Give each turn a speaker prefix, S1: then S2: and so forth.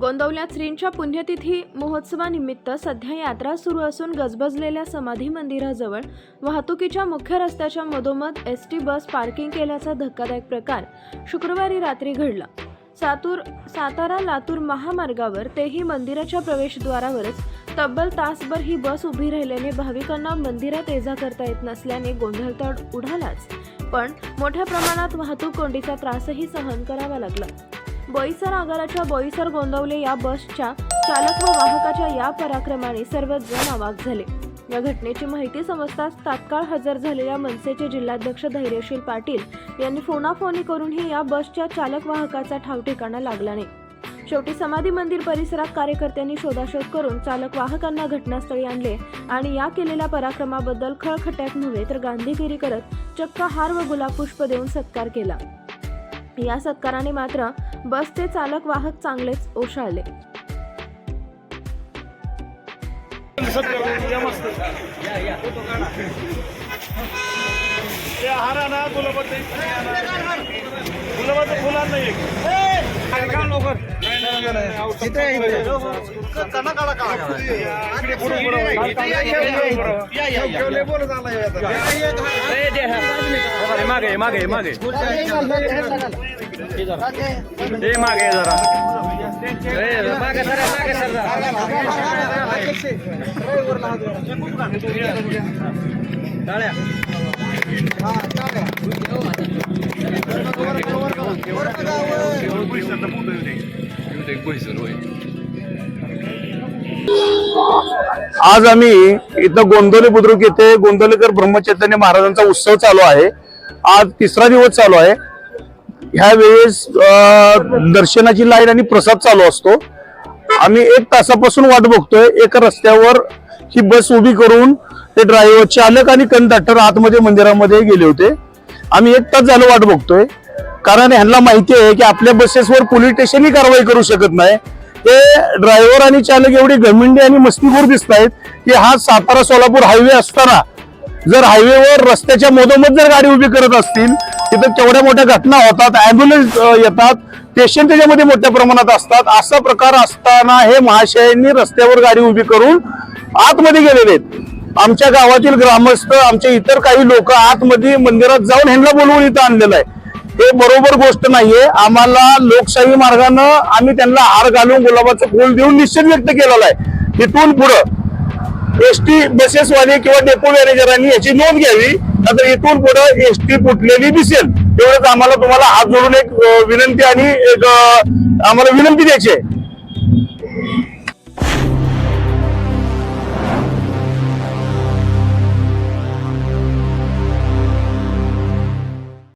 S1: गोंदवल्यात श्रींच्या पुण्यतिथी महोत्सवानिमित्त सध्या यात्रा सुरू असून गजबजलेल्या समाधी मंदिराजवळ वाहतुकीच्या मुख्य रस्त्याच्या मधोमध एस टी बस पार्किंग केल्याचा धक्कादायक प्रकार शुक्रवारी रात्री घडला. सातूर सातारा लातूर महामार्गावर तेही मंदिराच्या प्रवेशद्वारावरच तब्बल तासभर ही बस उभी राहिल्याने भाविकांना मंदिरात ये जा करता येत नसल्याने गोंधळताड उडालाच. पण मोठ्या प्रमाणात वाहतूक कोंडीचा त्रासही सहन करावा लागला. बोईसर आगाराच्या बोईसर गोंदवले या बसच्या चालक व वाहकाच्या या पराक्रमाने सर्वच जण अवाक झाले. या घटनेची माहिती समजताच तात्काळ हजर झालेल्या मनसेचे जिल्हाध्यक्ष धैर्यशील पाटील यांनी फोनाफोनी करूनही या बसच्या चालक वाहकाचा ठावठिकाणा लागला नाही. शेवटी समाधी मंदिर परिसरात कार्यकर्त्यांनी शोधाशोध करून चालक वाहकांना घटनास्थळी आणले आणि या केलेल्या पराक्रमाबद्दल खळखट्यात नव्हे तर गांधीगिरी करत चक्क हार व गुलाबपुष्प देऊन सत्कार केला. या सत्काराने मात्र बसचे चालक वाहक चांगलेच ओशाळले.
S2: मागे मागे मागे. ते मागे जरा. मागे सर मागे सर टाळ्या.
S3: आज आम्ही इथं गोंदवले बुद्रुक येथे गोंदवलेकर ब्रह्मचैतन्य महाराजांचा उत्सव चालू आहे. आज तिसरा दिवस चालू आहे. ह्या वेळेस दर्शनाची लाईन आणि प्रसाद चालू असतो. आम्ही एक तासापासून वाट बघतोय. एका रस्त्यावर ही बस उभी करून ते ड्रायव्हर चालक आणि कंडक्टर आतमध्ये मंदिरामध्ये गेले होते. आम्ही एक तास झालं वाट बघतोय. कारण ह्यांना माहिती आहे की आपल्या बसेसवर पोलीस स्टेशनही कारवाई करू शकत नाही. ते ड्रायव्हर आणि चालक एवढी घमिंडी आणि मस्तीखोर दिसत आहेत की हा सातारा सोलापूर हायवे असताना जर हायवेवर रस्त्याच्या मधोमध जर गाडी उभी करत असतील तिथं केवढ्या मोठ्या घटना होतात अँब्युलन्स येतात पेशंट त्याच्यामध्ये मोठ्या प्रमाणात असतात असा प्रकार असताना हे महाशयांनी रस्त्यावर गाडी उभी करून आतमध्ये गेलेले आहेत. आमच्या गावातील ग्रामस्थ आमचे इतर काही लोक आतमध्ये मंदिरात जाऊन ह्यांना बोलवून इथं आणलेलं आहे. हे बरोबर गोष्ट नाहीये. आम्हाला लोकशाही मार्गानं आम्ही त्यांना हार घालून गुलाबाचं फूल देऊन निश्चित व्यक्त केलेला आहे. इथून पुढं एस टी बसेसवाले किंवा डेपो मॅनेजरांनी याची नोंद घ्यावी. आता इथून पुढे एस टी फुटलेली दिसेल. एवढंच आम्हाला तुम्हाला हात जोडून एक विनंती आणि एक आम्हाला विनंती द्यायची आहे.